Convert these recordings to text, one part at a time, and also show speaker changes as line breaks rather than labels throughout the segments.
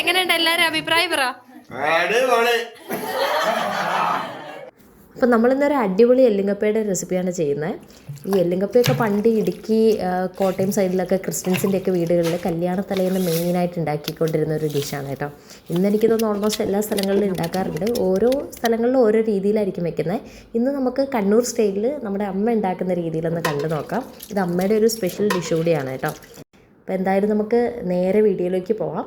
എങ്ങനെയുണ്ട് എല്ലാരും അഭിപ്രായം പറ.
അപ്പം നമ്മളിന്നൊരു അടിപൊളി എല്ലിങ്കപ്പയുടെ റെസിപ്പിയാണ് ചെയ്യുന്നത്. ഈ എല്ലിങ്കപ്പയൊക്കെ പണ്ട് ഇടുക്കി കോട്ടയം സൈഡിലൊക്കെ ക്രിസ്ത്യൻസിന്റെയൊക്കെ വീടുകളിൽ കല്യാണ തലേന്ന് മെയിനായിട്ട് ഉണ്ടാക്കിക്കൊണ്ടിരുന്ന ഒരു ഡിഷാണ് കേട്ടോ. ഇന്ന് എനിക്ക് തോന്നുന്നു ഓൾമോസ്റ്റ് എല്ലാ സ്ഥലങ്ങളിലും ഉണ്ടാക്കാറുണ്ട്. ഓരോ സ്ഥലങ്ങളിലും ഓരോ രീതിയിലായിരിക്കും വെക്കുന്നത് ഇന്ന് നമുക്ക് കണ്ണൂർ സ്റ്റൈലിൽ നമ്മുടെ അമ്മ ഉണ്ടാക്കുന്ന രീതിയിലൊന്ന് കണ്ടു നോക്കാം. ഇത് അമ്മയുടെ ഒരു സ്പെഷ്യൽ ഡിഷ് കൂടിയാണ് കേട്ടോ. അപ്പോൾ എന്തായാലും നമുക്ക് നേരെ വീഡിയോയിലേക്ക് പോവാം.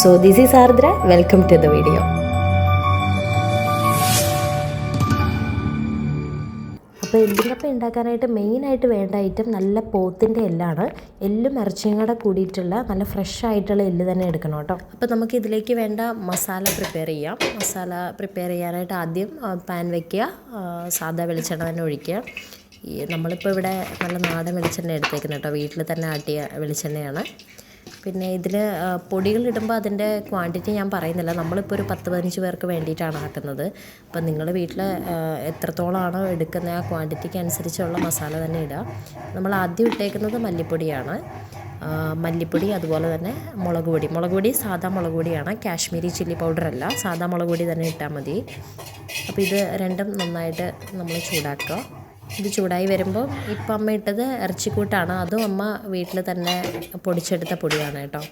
So this is Ardra welcome to the video അപ്പോൾ എല്ലിനപ്പം ഉണ്ടാക്കാനായിട്ട് മെയിനായിട്ട് വേണ്ട ഐറ്റം നല്ല പോത്തിന്റെ എല്ലാണ്. എല്ലും ഇറച്ചിയും കൂടെ കൂടിയിട്ടുള്ള നല്ല ഫ്രഷ് ആയിട്ടുള്ള എല്ല് തന്നെ എടുക്കണം കേട്ടോ. അപ്പോൾ നമുക്ക് ഇതിലേക്ക് വേണ്ട മസാല പ്രിപ്പയർ ചെയ്യാം. മസാല പ്രിപ്പയർ ചെയ്യാനായിട്ട് ആദ്യം പാൻ വയ്ക്കുക സാധാ വെളിച്ചെണ്ണ തന്നെ ഒഴിക്കുക. ഈ നമ്മളിപ്പോൾ ഇവിടെ നല്ല നാടൻ വെളിച്ചെണ്ണ എടുത്തേക്കുന്നത് കേട്ടോ. വീട്ടിൽ തന്നെ ആട്ടിയ വെളിച്ചെണ്ണയാണ്. പിന്നെ ഇതിൽ പൊടികൾ ഇടുമ്പോൾ അതിന്റെ ക്വാണ്ടിറ്റി ഞാൻ പറയുന്നില്ല. നമ്മളിപ്പോൾ ഒരു പത്ത് പതിനഞ്ച് പേർക്ക് വേണ്ടിയിട്ടാണ് ആക്കുന്നത്. അപ്പം നിങ്ങൾ വീട്ടിൽ എത്രത്തോളമാണോ എടുക്കുന്ന ആ ക്വാണ്ടിറ്റിക്ക് അനുസരിച്ചുള്ള മസാല തന്നെ ഇടുക. നമ്മൾ ആദ്യം ഇട്ടേക്കുന്നത് മല്ലിപ്പൊടിയാണ്. മല്ലിപ്പൊടി അതുപോലെ തന്നെ മുളക് പൊടി. മുളക് പൊടി സാധാ മുളക് പൊടിയാണ്. കാശ്മീരി ചില്ലി പൗഡർ അല്ല. സാധാ മുളക് പൊടി തന്നെ ഇട്ടാൽ മതി. അപ്പോൾ ഇത് രണ്ടും നന്നായിട്ട് നമ്മൾ ചൂടാക്കുക. ഇത് ചൂടായി വരുമ്പോൾ ഇപ്പം അമ്മ ഇട്ടത് ഇറച്ചിക്കൂട്ടാണ്. അതും അമ്മ വീട്ടിൽ തന്നെ പൊടിച്ചെടുത്ത പൊടിയാണ് കേട്ടോ.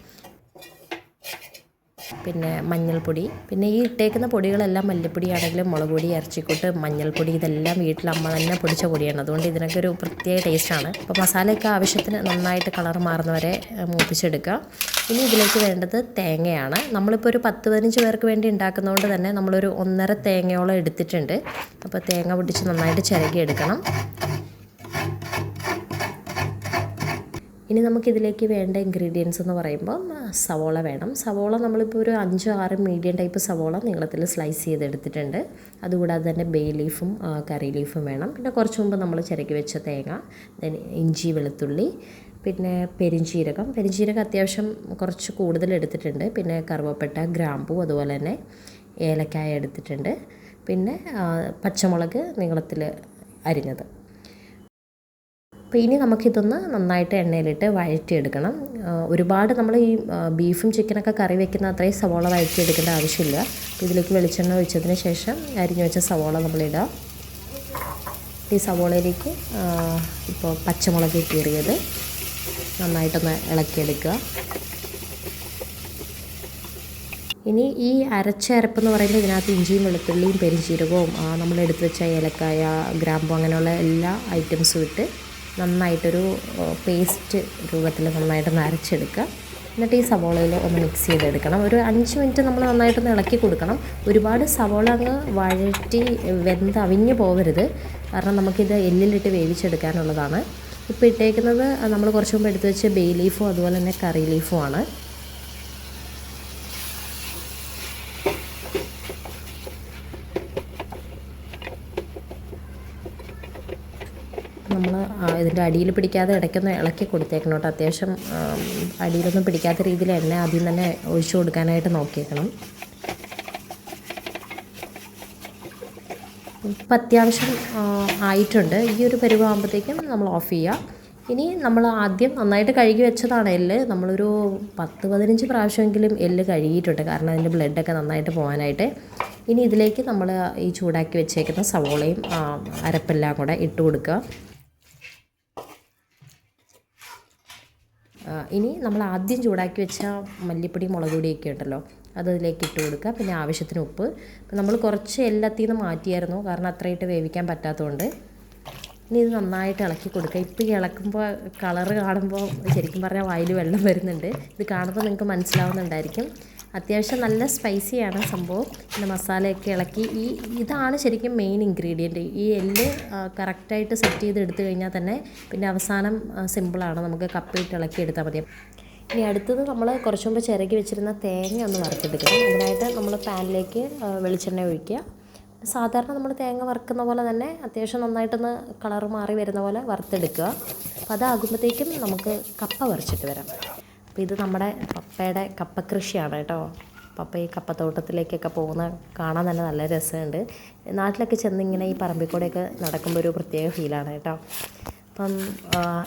പിന്നെ മഞ്ഞൾപ്പൊടി. പിന്നെ ഈ ഇട്ടേക്കുന്ന പൊടികളെല്ലാം മല്ലിപ്പൊടിയാണെങ്കിലും മുളക് പൊടി ഇറച്ചിക്കൂട്ട് മഞ്ഞൾപ്പൊടി ഇതെല്ലാം വീട്ടിൽ അമ്മ തന്നെ പൊടിച്ച പൊടിയാണ്. അതുകൊണ്ട് ഇതിനൊക്കെ ഒരു പ്രത്യേക ടേസ്റ്റാണ് അപ്പോൾ മസാലയൊക്കെ ആവശ്യത്തിന് നന്നായിട്ട് കളർ മാറുന്നവരെ മൂപ്പിച്ചെടുക്കുക. ഇനി ഇതിലേക്ക് വേണ്ടത് തേങ്ങയാണ്. നമ്മളിപ്പോൾ ഒരു പത്ത് പതിനഞ്ച് പേർക്ക് വേണ്ടി ഉണ്ടാക്കുന്നതുകൊണ്ട് തന്നെ നമ്മളൊരു ഒന്നര തേങ്ങയോളം എടുത്തിട്ടുണ്ട്. അപ്പോൾ തേങ്ങ പൊടിച്ച് നന്നായിട്ട് ചിരകി എടുക്കണം ഇനി നമുക്കിതിലേക്ക് വേണ്ട ഇൻഗ്രീഡിയൻസ് എന്ന് പറയുമ്പോൾ സവോള വേണം. സവോള നമ്മളിപ്പോൾ ഒരു അഞ്ചോ ആറ് മീഡിയം ടൈപ്പ് സവോള നീളത്തിൽ സ്ലൈസ് ചെയ്തെടുത്തിട്ടുണ്ട്. അതുകൂടാതെ തന്നെ ബേ ലീഫും കറി ലീഫും വേണം. പിന്നെ കുറച്ച് മുമ്പ് നമ്മൾ ചിരക്കി വെച്ച തേങ്ങ ദെൻ ഇഞ്ചി വെളുത്തുള്ളി പിന്നെ പെരിഞ്ചീരകം പെരിഞ്ചീരകം അത്യാവശ്യം കുറച്ച് കൂടുതൽ എടുത്തിട്ടുണ്ട്. പിന്നെ കറുവപ്പട്ട ഗ്രാമ്പൂ അതുപോലെ തന്നെ ഏലക്കായ എടുത്തിട്ടുണ്ട്. പിന്നെ പച്ചമുളക് നീളത്തിൽ അരിഞ്ഞത്. അപ്പോൾ ഇനി നമുക്കിതൊന്ന് നന്നായിട്ട് എണ്ണയിലിട്ട് വഴറ്റിയെടുക്കണം. ഒരുപാട് നമ്മൾ ഈ ബീഫും ചിക്കനൊക്കെ കറി വെക്കുന്ന അത്രയും സവോള വഴറ്റിയെടുക്കേണ്ട ആവശ്യമില്ല. ഇതിലേക്ക് വെളിച്ചെണ്ണ ഒഴിച്ചതിന് ശേഷം അരിഞ്ഞു വെച്ച സവോള നമ്മളിടുക ഈ സവോളയിലേക്ക് ഇപ്പോൾ പച്ചമുളക് കീറിയത് നന്നായിട്ടൊന്ന് ഇളക്കിയെടുക്കുക. ഇനി ഈ അരച്ച അരപ്പെന്ന് പറയുമ്പോൾ ഇതിനകത്ത് ഇഞ്ചിയും വെളുത്തുള്ളിയും പെരിഞ്ചീരകവും നമ്മൾ എടുത്തു വെച്ച ഏലക്കായ ഗ്രാമ്പു അങ്ങനെയുള്ള എല്ലാ ഐറ്റംസും ഇട്ട് നന്നായിട്ടൊരു പേസ്റ്റ് രൂപത്തിൽ നന്നായിട്ട് നരച്ചെടുക്കുക. എന്നിട്ട് ഈ സവോളയിൽ ഒന്ന് മിക്സ് ചെയ്തെടുക്കണം. ഒരു അഞ്ച് മിനിറ്റ് നമ്മൾ നന്നായിട്ടൊന്ന് ഇളക്കി കൊടുക്കണം. ഒരുപാട് സവോള അങ്ങ് വഴറ്റി വെന്ത് അവിഞ്ഞ് പോകരുത്. കാരണം നമുക്കിത് എല്ലിലിട്ട് വേവിച്ചെടുക്കാനുള്ളതാണ്. ഇപ്പോൾ ഇട്ടേക്കുന്നത് നമ്മൾ കുറച്ച് മുമ്പ് എടുത്ത് വെച്ച ബേ ലീഫും അതുപോലെ തന്നെ കറി ലീഫുമാണ് നമ്മൾ ഇതിന്റെ അടിയിൽ പിടിക്കാതെ ഇടയ്ക്കൊന്ന് ഇളക്കി കൊടുത്തേക്കണം കേട്ടോ. അത്യാവശ്യം അടിയിലൊന്നും പിടിക്കാത്ത രീതിയിൽ എണ്ണ ആദ്യം തന്നെ ഒഴിച്ചു കൊടുക്കാനായിട്ട് നോക്കിയേക്കണം. ഇപ്പം അത്യാവശ്യം ആയിട്ടുണ്ട്. ഈ ഒരു പരുവാകുമ്പോഴത്തേക്കും നമ്മൾ ഓഫ് ചെയ്യുക ഇനി നമ്മൾ ആദ്യം നന്നായിട്ട് കഴുകി വെച്ചതാണ് എല്ല്. നമ്മളൊരു പത്ത് പതിനഞ്ച് പ്രാവശ്യമെങ്കിലും എല്ല് കഴുകിയിട്ടുണ്ട്. കാരണം അതിന്റെ ബ്ലഡൊക്കെ നന്നായിട്ട് പോകാനായിട്ട്. ഇനി ഇതിലേക്ക് നമ്മൾ ഈ ചൂടാക്കി വെച്ചേക്കുന്ന സവോളയും അരപ്പെല്ലാം കൂടെ ഇട്ട് കൊടുക്കുക. ഇനി നമ്മൾ ആദ്യം ചൂടാക്കി വെച്ച മല്ലിപ്പൊടി മുളക് പൊടിയൊക്കെ ഉണ്ടല്ലോ അത് അതിലേക്ക് ഇട്ട് കൊടുക്കുക. പിന്നെ ആവശ്യത്തിന് ഉപ്പ്. നമ്മൾ കുറച്ച് എല്ലാത്തിൽ നിന്ന് മാറ്റിയായിരുന്നു. കാരണം അത്രയിട്ട് വേവിക്കാൻ പറ്റാത്തതുകൊണ്ട്. ഇനി ഇത് നന്നായിട്ട് ഇളക്കി കൊടുക്കുക. ഇപ്പോൾ ഈ ഇളക്കുമ്പോൾ കളറ് കാണുമ്പോൾ ശരിക്കും പറഞ്ഞാൽ വായിൽ വെള്ളം വരുന്നുണ്ട്. ഇത് കാണുമ്പോൾ നിങ്ങൾക്ക് മനസ്സിലാവുന്നുണ്ടായിരിക്കും. അത്യാവശ്യം നല്ല സ്പൈസിയാണ് സംഭവം. പിന്നെ മസാലയൊക്കെ ഇളക്കി. ഈ ഇതാണ് ശരിക്കും മെയിൻ ഇൻഗ്രീഡിയന്റ് ഈ എല്ല് കറക്റ്റായിട്ട് സെറ്റ് ചെയ്ത് എടുത്തു കഴിഞ്ഞാൽ തന്നെ പിന്നെ അവസാനം സിമ്പിളാണ് നമുക്ക് കപ്പയിട്ട് ഇളക്കി എടുത്താൽ മതി. ഇനി അടുത്തത് നമ്മൾ കുറച്ച് മുമ്പ് ചിരകി വെച്ചിരുന്ന തേങ്ങ ഒന്ന് വറുത്തെടുക്കുക അതിനായിട്ട് നമ്മൾ പാനിലേക്ക് വെളിച്ചെണ്ണ ഒഴിക്കുക. സാധാരണ നമ്മൾ തേങ്ങ വറുക്കുന്ന പോലെ തന്നെ അത്യാവശ്യം നന്നായിട്ടൊന്ന് കളർ മാറി വരുന്ന പോലെ വറുത്തെടുക്കുക. അപ്പോൾ അതാകുമ്പോഴത്തേക്കും നമുക്ക് കപ്പ പറിച്ചിട്ട് വരാം. അപ്പോൾ ഇത് നമ്മുടെ പപ്പയുടെ കപ്പ കൃഷിയാണ് കേട്ടോ. പപ്പ ഈ കപ്പത്തോട്ടത്തിലേക്കൊക്കെ പോകുന്ന കാണാൻ തന്നെ നല്ല രസമുണ്ട്. നാട്ടിലൊക്കെ ചെന്നിങ്ങനെ ഈ പറമ്പിൽ കൂടെയൊക്കെ നടക്കുമ്പോൾ ഒരു പ്രത്യേക ഫീലാണ് കേട്ടോ. അപ്പം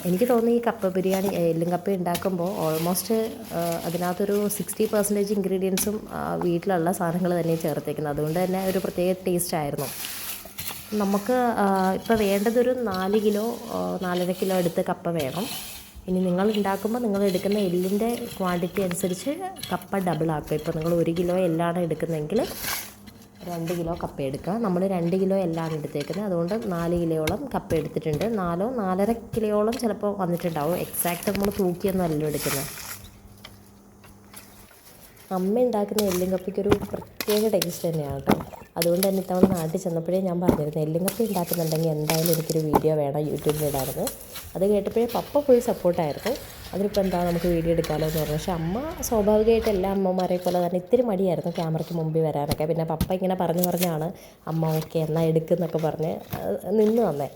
എനിക്ക് തോന്നുന്നു ഈ കപ്പ ബിരിയാണി എല്ലും കപ്പ ഉണ്ടാക്കുമ്പോൾ ഓൾമോസ്റ്റ് അതിനകത്തൊരു സിക്സ്റ്റി പെർസെന്റേജ് ഇൻഗ്രീഡിയൻസും വീട്ടിലുള്ള സാധനങ്ങൾ തന്നെ ചേർത്തേക്കുന്നത്. അതുകൊണ്ട് തന്നെ ഒരു പ്രത്യേക ടേസ്റ്റ് ആയിരുന്നു. നമുക്ക് ഇപ്പോൾ വേണ്ടതൊരു നാല് കിലോ നാലര കിലോ എടുത്ത് കപ്പ വേണം. ഇനി നിങ്ങൾ ഉണ്ടാക്കുമ്പോൾ നിങ്ങൾ എടുക്കുന്ന എല്ലിന്റെ ക്വാണ്ടിറ്റി അനുസരിച്ച് കപ്പ ഡബിൾ ആക്കുക. ഇപ്പോൾ നിങ്ങൾ ഒരു കിലോ എല്ലാണ് എടുക്കുന്നതെങ്കിൽ രണ്ട് കിലോ കപ്പ എടുക്കുക. നമ്മൾ രണ്ട് കിലോ എല്ലാം എടുത്തേക്കുന്നത്. അതുകൊണ്ട് നാല് കിലോയോളം കപ്പ എടുത്തിട്ടുണ്ട്. നാലോ നാലര കിലോയോളം ചിലപ്പോൾ വന്നിട്ടുണ്ടാവും. എക്സാക്റ്റ് നമ്മൾ തൂക്കിയൊന്നും അല്ലല്ലോ എടുക്കുന്നത്. അമ്മ ഉണ്ടാക്കുന്ന എല്ലും കപ്പയ്ക്ക് ഒരു പ്രത്യേക ടേസ്റ്റ് തന്നെയാണ് കേട്ടോ. അതുകൊണ്ട് തന്നെ ഇത്തവണ നാട്ടിൽ ചെന്നപ്പോഴേ ഞാൻ പറഞ്ഞിരുന്നു എല്ലും കപ്പ ഉണ്ടാക്കുന്നുണ്ടെങ്കിൽ എന്തായാലും എനിക്കൊരു വീഡിയോ വേണം യൂട്യൂബിൽ ഇടാറുണ്ട് അത് കേട്ടപ്പോഴേ പപ്പ ഫുൾ സപ്പോർട്ടായിരുന്നു അതിനിപ്പോൾ എന്താ നമുക്ക് വീഡിയോ എടുക്കാമല്ലോ എന്ന് പറഞ്ഞു. പക്ഷേ അമ്മ സ്വാഭാവികമായിട്ട് എല്ലാ അമ്മമാരെ പോലെ തന്നെ ഇത്തിരി മടിയായിരുന്നു ക്യാമറയ്ക്ക് മുമ്പിൽ വരാനൊക്കെ. പിന്നെ പപ്പ ഇങ്ങനെ പറഞ്ഞു പറഞ്ഞാണ് അമ്മ ഓക്കെ എന്നാൽ എടുക്കുന്നൊക്കെ പറഞ്ഞ് നിന്ന് വന്നേ.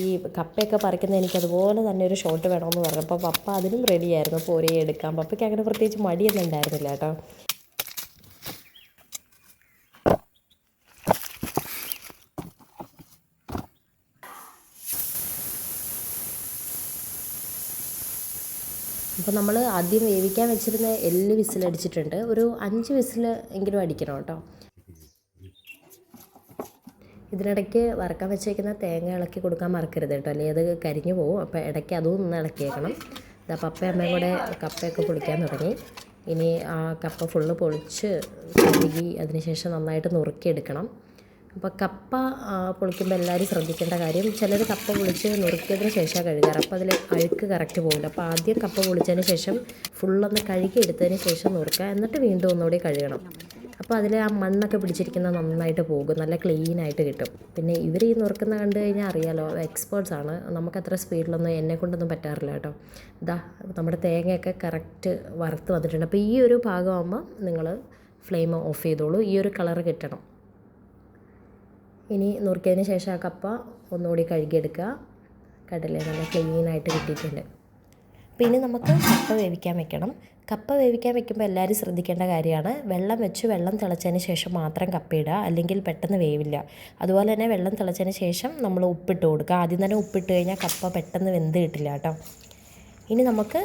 ഈ കപ്പയൊക്കെ പറിക്കുന്ന എനിക്ക് അതുപോലെ തന്നെ ഒരു ഷോട്ട് വേണമെന്ന് പറഞ്ഞപ്പോൾ പപ്പ അതിനും റെഡിയായിരുന്നു പോരെ എടുക്കാം പപ്പയ്ക്ക് അങ്ങനെ പ്രത്യേകിച്ച് മടിയൊന്നും ഉണ്ടായിരുന്നില്ല കേട്ടോ. അപ്പോൾ നമ്മൾ ആദ്യം വേവിക്കാൻ വെച്ചിരുന്ന എല്ല് വിസിലടിച്ചിട്ടുണ്ട്. ഒരു അഞ്ച് വിസിൽ എങ്കിലും അടിക്കണം കേട്ടോ. ഇതിനിടയ്ക്ക് വറക്കാൻ വെച്ചേക്കുന്ന തേങ്ങ ഇളക്കി കൊടുക്കാൻ മറക്കരുത് കേട്ടോ. അല്ലെങ്കിൽ അത് കരിഞ്ഞു പോകും. അപ്പോൾ ഇടയ്ക്ക് അതും ഒന്ന് ഇളക്കിയേക്കണം. ഇതാ പപ്പ അമ്മയും കൂടെ കപ്പയൊക്കെ പൊളിക്കാൻ തുടങ്ങി. ഇനി ആ കപ്പ ഫുള്ള് പൊളിച്ച് കഴുകി അതിനുശേഷം നന്നായിട്ട് നുറുക്കിയെടുക്കണം. അപ്പോൾ കപ്പ പൊളിക്കുമ്പോൾ എല്ലാവരും ശ്രദ്ധിക്കേണ്ട കാര്യം ചിലർ കപ്പ പൊളിച്ച് നുറുക്കിയതിന് ശേഷം കഴുകാറ്. അപ്പോൾ അതിൽ അഴുക്ക് കറക്റ്റ് പോകില്ല അപ്പോൾ ആദ്യം കപ്പ പൊളിച്ചതിന് ശേഷം ഫുള്ളൊന്ന് കഴുകി എടുത്തതിന് ശേഷം നുറുക്കുക. എന്നിട്ട് വീണ്ടും ഒന്നുകൂടി കഴുകണം. അപ്പോൾ അതിൽ ആ മണ്ണൊക്കെ പിടിച്ചിരിക്കുന്ന നന്നായിട്ട് പോകും നല്ല ക്ലീൻ ആയിട്ട് കിട്ടും. പിന്നെ ഇവർ ഈ നുറുക്കുന്ന കണ്ടു കഴിഞ്ഞാൽ അറിയാലോ എക്സ്പേർട്സ് ആണ്. നമുക്ക് അത്ര സ്പീഡിലൊന്നും എന്നെ കൊണ്ടൊന്നും പറ്റാറില്ല കേട്ടോ. ഇതാ നമ്മുടെ തേങ്ങയൊക്കെ കറക്റ്റ് വറുത്ത് വന്നിട്ടുണ്ട്. അപ്പോൾ ഈ ഒരു ഭാഗമാകുമ്പോൾ നിങ്ങൾ ഫ്ലെയിം ഓഫ് ചെയ്തോളൂ. ഈ ഒരു കളർ കിട്ടണം. ഇനി നുറുക്കിയതിന് ശേഷം ആ കപ്പ ഒന്നുകൂടി കഴുകിയെടുക്കുക. കടല നല്ല ക്ലീനായിട്ട് കിട്ടിയിട്ടുണ്ട്. പിന്നെ നമുക്ക് കപ്പ വേവിക്കാൻ വെക്കണം. കപ്പ വേവിക്കാൻ വെക്കുമ്പോൾ എല്ലാവരും ശ്രദ്ധിക്കേണ്ട കാര്യമാണ്. വെള്ളം വെച്ച് വെള്ളം തിളച്ചതിന് ശേഷം മാത്രം കപ്പ ഇടുക. അല്ലെങ്കിൽ പെട്ടെന്ന് വേവില്ല. അതുപോലെ തന്നെ വെള്ളം തിളച്ചതിന് ശേഷം നമ്മൾ ഉപ്പിട്ട് കൊടുക്കുക. ആദ്യം തന്നെ ഉപ്പിട്ട് കഴിഞ്ഞാൽ കപ്പ പെട്ടെന്ന് വെന്ത് കിട്ടില്ല കേട്ടോ. ഇനി നമുക്ക്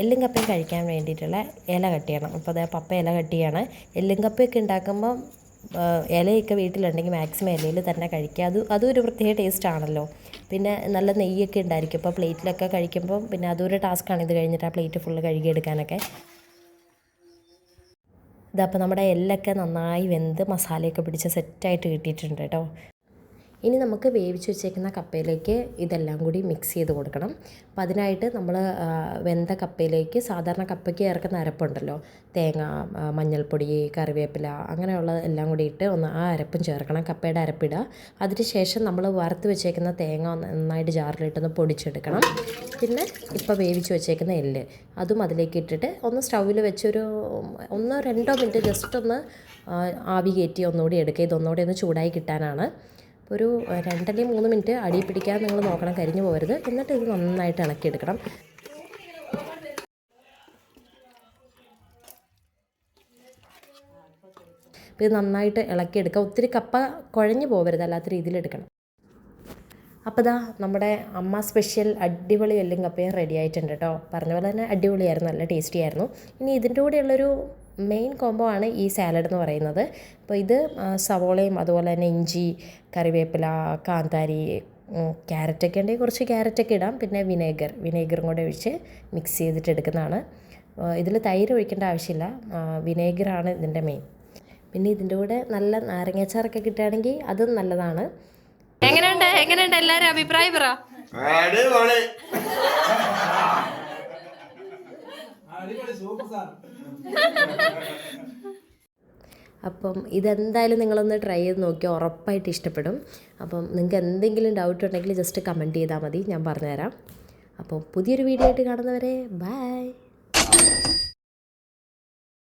എല്ലും കപ്പയും കഴിക്കാൻ വേണ്ടിയിട്ടുള്ള ഇല കട്ട് ചെയ്യണം. അപ്പോൾ പപ്പ ഇല കട്ട് ചെയ്യാണ്. എല്ലും കപ്പയൊക്കെ ഉണ്ടാക്കുമ്പോൾ ആ, ഇലയൊക്കെ വീട്ടിലുണ്ടെങ്കിൽ മാക്സിമം ഇലയിൽ തന്നെ കഴിക്കുക. അത് അതും ഒരു പ്രത്യേക ടേസ്റ്റ് ആണല്ലോ. പിന്നെ നല്ല നെയ്യൊക്കെ ഉണ്ടായിരിക്കും. അപ്പോൾ പ്ലേറ്റിലൊക്കെ കഴിക്കുമ്പോൾ പിന്നെ അതൊരു ടാസ്ക്കാണ് ഇത് കഴിഞ്ഞിട്ട് ആ പ്ലേറ്റ് ഫുള്ള് കഴുകിയെടുക്കാനൊക്കെ. ഇതപ്പോൾ നമ്മുടെ എല്ലൊക്കെ നന്നായി വെന്ത് മസാലയൊക്കെ പിടിച്ച് സെറ്റായിട്ട് കിട്ടിയിട്ടുണ്ട് കേട്ടോ. ഇനി നമുക്ക് വേവിച്ച് വെച്ചേക്കുന്ന കപ്പയിലേക്ക് ഇതെല്ലാം കൂടി മിക്സ് ചെയ്ത് കൊടുക്കണം. അപ്പം അതിനായിട്ട് നമ്മൾ വെന്ത കപ്പയിലേക്ക് സാധാരണ കപ്പയ്ക്ക് ചേർക്കുന്ന അരപ്പുണ്ടല്ലോ. തേങ്ങ മഞ്ഞൾപ്പൊടി കറിവേപ്പില അങ്ങനെയുള്ള എല്ലാം കൂടി ഇട്ട് ഒന്ന് ആ അരപ്പും ചേർക്കണം. കപ്പയുടെ അരപ്പിടുക അതിന് ശേഷം നമ്മൾ വറുത്ത് വെച്ചേക്കുന്ന തേങ്ങ നന്നായിട്ട് ജാറിലിട്ടൊന്ന് പൊടിച്ചെടുക്കണം. പിന്നെ ഇപ്പോൾ വേവിച്ച് വെച്ചേക്കുന്ന എല്ല്. അതും അതിലേക്ക് ഇട്ടിട്ട് ഒന്ന് സ്റ്റൗവിൽ വെച്ചൊരു ഒന്നോ രണ്ടോ മിനിറ്റ് ജസ്റ്റ് ഒന്ന് ആവി കയറ്റി ഒന്നുകൂടി എടുക്കുക. ഇതൊന്നുകൂടി ഒന്ന് ചൂടായി കിട്ടാനാണ്. ഒരു രണ്ടല്ലെങ്കിൽ മൂന്ന് മിനിറ്റ് അടി പിടിക്കാൻ നിങ്ങൾ നോക്കണം കരിഞ്ഞു പോകരുത്. എന്നിട്ട് ഇത് നന്നായിട്ട് ഇളക്കിയെടുക്കണം ഇത് നന്നായിട്ട് ഇളക്കിയെടുക്കുക ഒത്തിരി കപ്പ കുഴഞ്ഞു പോകരുത് അല്ലാത്ത രീതിയിൽ എടുക്കണം. അപ്പോൾ ഇതാ നമ്മുടെ അമ്മ സ്പെഷ്യൽ അടിപൊളി എല്ലും കപ്പയും റെഡി ആയിട്ടുണ്ട് കേട്ടോ. പറഞ്ഞ പോലെ തന്നെ അടിപൊളിയായിരുന്നു നല്ല ടേസ്റ്റി ആയിരുന്നു. ഇനി ഇതിന്റെ കൂടെയുള്ളൊരു മെയിൻ കോംബോ ആണ് ഈ സാലഡ് എന്ന് പറയുന്നത്. അപ്പോൾ ഇത് സവോളയും അതുപോലെ തന്നെ ഇഞ്ചി കറിവേപ്പില കാന്താരി ക്യാരറ്റൊക്കെ ഉണ്ടെങ്കിൽ കുറച്ച് ക്യാരറ്റൊക്കെ ഇടാം. പിന്നെ വിനേഗർ വിനേഗറും കൂടെ ഒഴിച്ച് മിക്സ് ചെയ്തിട്ട് എടുക്കുന്നതാണ്. ഇതിൽ തൈര് ഒഴിക്കേണ്ട ആവശ്യമില്ല. വിനേഗറാണ് ഇതിന്റെ മെയിൻ പിന്നെ ഇതിന്റെ കൂടെ നല്ല നാരങ്ങാച്ചാറൊക്കെ കിട്ടുകയാണെങ്കിൽ അതും നല്ലതാണ്.
എങ്ങനെയുണ്ട്? എങ്ങനെയുണ്ട്? എല്ലാവരും അഭിപ്രായം പറ.
അപ്പം ഇതെന്തായാലും നിങ്ങളൊന്ന് ട്രൈ ചെയ്ത് നോക്കിയാൽ ഉറപ്പായിട്ട് ഇഷ്ടപ്പെടും. അപ്പം നിങ്ങൾക്ക് എന്തെങ്കിലും ഡൗട്ട് ഉണ്ടെങ്കിൽ ജസ്റ്റ് കമന്റ് ചെയ്താൽ മതി. ഞാൻ പറഞ്ഞുതരാം. അപ്പോൾ പുതിയൊരു വീഡിയോ ആയിട്ട് കാണുന്നവരെ ബൈ